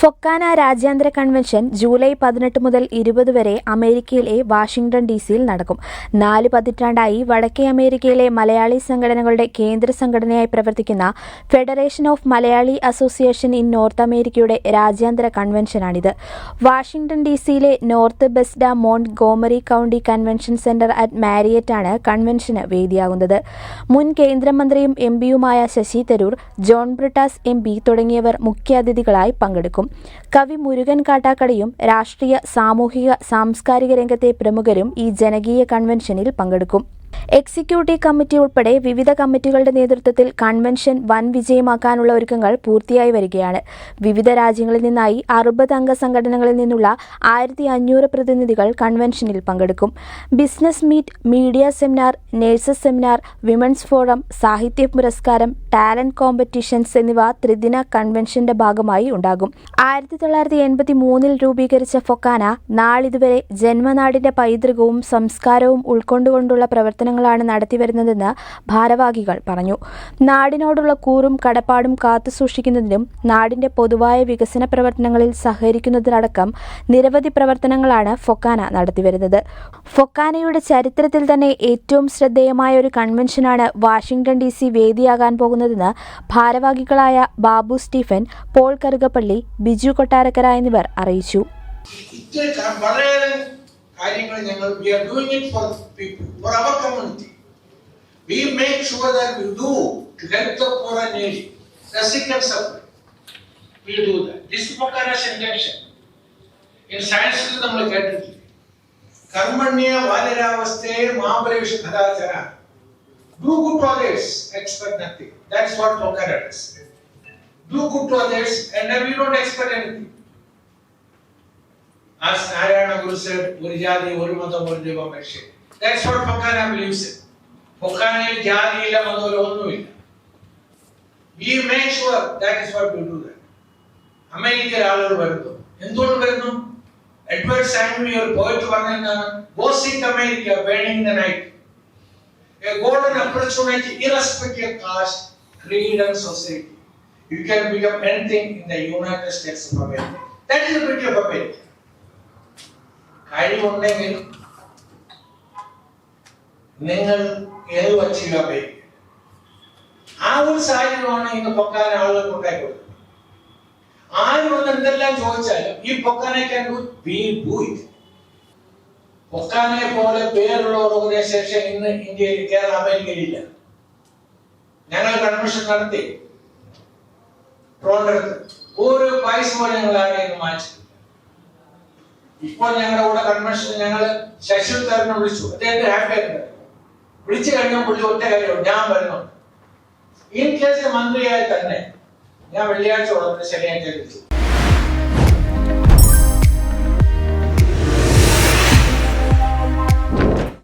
ഫൊക്കാന രാജ്യാന്തര convention July പതിനെട്ട് മുതൽ ഇരുപത് വരെ അമേരിക്കയിലെ വാഷിംഗ്ടൺ ഡി സിയിൽ നടക്കും. നാല് പതിറ്റാണ്ടായി വടക്കേ അമേരിക്കയിലെ മലയാളി സംഘടനകളുടെ കേന്ദ്ര സംഘടനയായി പ്രവർത്തിക്കുന്ന federation of Malayali association in north അമേരിക്കയുടെ രാജ്യാന്തര കൺവെൻഷനാണിത്. വാഷിംഗ്ടൺ ഡി സിയിലെ north Bethesda Montgomery county convention centre at മാരിയറ്റാണ് കൺവെൻഷന് വേദിയാകുന്നത്. മുൻ കേന്ദ്രമന്ത്രിയും എം പിയുമായ ശശി തരൂർ ജോൺ ബ്രിട്ടാസ് എം പി തുടങ്ങിയവർ മുഖ്യാതിഥികളായി പങ്കെടുക്കും. കവി മുരുകൻ കാട്ടാക്കടയും രാഷ്ട്രീയ സാമൂഹിക സാംസ്കാരിക രംഗത്തെ പ്രമുഖരും ഈ ജനകീയ കൺവെൻഷനിൽ പങ്കെടുക്കും. എക്സിക്യൂട്ടീവ് കമ്മിറ്റി ഉൾപ്പെടെ വിവിധ കമ്മിറ്റികളുടെ നേതൃത്വത്തിൽ കൺവെൻഷൻ വൻ വിജയമാക്കാനുള്ള ഒരുക്കങ്ങൾ പൂർത്തിയായി വരികയാണ്. വിവിധ രാജ്യങ്ങളിൽ നിന്നായി അറുപത് അംഗ സംഘടനകളിൽ നിന്നുള്ള ആയിരത്തി അഞ്ഞൂറ് പ്രതിനിധികൾ കൺവെൻഷനിൽ പങ്കെടുക്കും. Business meet media seminar nurses seminar women's forum സാഹിത്യ പുരസ്കാരം ടാലന്റ് കോമ്പറ്റീഷൻസ് എന്നിവ ത്രിദിന കൺവെൻഷന്റെ ഭാഗമായി ഉണ്ടാകും. ആയിരത്തി തൊള്ളായിരത്തി എൺപത്തി മൂന്നിൽ രൂപീകരിച്ച ഫൊക്കാന നാളിതുവരെ ജന്മനാടിന്റെ പൈതൃകവും സംസ്കാരവും ഉൾക്കൊണ്ടുകൊണ്ടുള്ള പ്രവർത്തനങ്ങളാണ് നടത്തിവരുന്നതെന്ന് ഭാരവാഹികൾ പറഞ്ഞു. നാടിനോടുള്ള കൂറും കടപ്പാടും കാത്തുസൂക്ഷിക്കുന്നതിനും നാടിന്റെ പൊതുവായ വികസന പ്രവർത്തനങ്ങളിൽ സഹകരിക്കുന്നതിനടക്കം നിരവധി പ്രവർത്തനങ്ങളാണ് ഫൊക്കാന നടത്തിവരുന്നത്. ഫൊക്കാനയുടെ ചരിത്രത്തിൽ തന്നെ ഏറ്റവും ശ്രദ്ധേയമായ ഒരു കൺവെൻഷനാണ് വാഷിംഗ്ടൺ ഡി സി വേദിയാകാൻ പോകുന്നതെന്ന് ഭാരവാഹികളായ ബാബു സ്റ്റീഫൻ പോൾ കറുകപ്പള്ളി ബിജു കൊട്ടാരക്കര എന്നിവർ അറിയിച്ചു. കാര്യങ്ങൾ ഞങ്ങൾ we are doing it for people for our community we make sure that we do to help the poor and needy റെസിക്കൽ supply we do that this പൊക്കാനസ് intention in സയൻസിൽ നമ്മൾ കേട്ടിട്ടില്ല കർമ്മണ്യ വാനരാവസ്ഥയെ മഹാബലേഷ കഥാചര do good to others expect nothing that's what പൊക്കാന does do good to others and we don't expect anything As Narayana Guru said, ഒരു ജാതി ഒരു മതം ഒരു ദൈവം മനുഷ്യൻ That's what Pokana believes in. പൊക്കാനയിൽ ജാതിയില്ല മതമില്ല ഒന്നുമില്ല We make sure that is what we do that. അമേരിക്കയിൽ ആളുകൾ വരുന്നു എന്തുകൊണ്ട് വരുന്നു എഡ്വേർഡ് സാൻവി ഒരു പോയിട്ട് പറഞ്ഞെന്താണ് go seek America burning the night golden opportunity irrespective of caste, creed and society. You can become anything in the United States of America. That is the beauty of America. കഴിവുണ്ടെങ്കിൽ നിങ്ങൾ എഴുവ achieve അപേക്ഷിക്കും ആ ഒരു സാഹചര്യമാണ് ഇന്ന് പൊക്കാൻ ആളുകൾ കൊണ്ടായി കൊടുക്കുന്നത് ആരും എന്തെല്ലാം ചോദിച്ചാലും ഈ പൊക്കാനെ can do be do it പൊക്കാനെ പോലെ പേരുള്ള ഓർഗനൈസേഷൻ ഇന്ന് ഇന്ത്യയിൽ കേരള അമേരിക്കയിലില്ല. ഞങ്ങൾ കൺവെൻഷൻ നടത്തി. ട്രോണ്ടടുത്ത് ഒരു പൈസ പോലും ഞങ്ങൾ ആരെയും മാറ്റി ഇപ്പോൾ ഞങ്ങളുടെ കൂടെ കൺവെൻഷൻ ഞങ്ങൾ ശശി തരനെ വിളിച്ചു. അദ്ദേഹത്തെ ഹാപ്പി ആയിരുന്നു വിളിച്ചു കഴിഞ്ഞാൽ പുള്ളി ഒറ്റ കാര്യം ഞാൻ വരുന്നു. ഇൻ കേസ് മന്ത്രിയായി തന്നെ ഞാൻ വെള്ളിയാഴ്ച ഉള്ളത് ശനിയാഴ്ച വിളിച്ചു.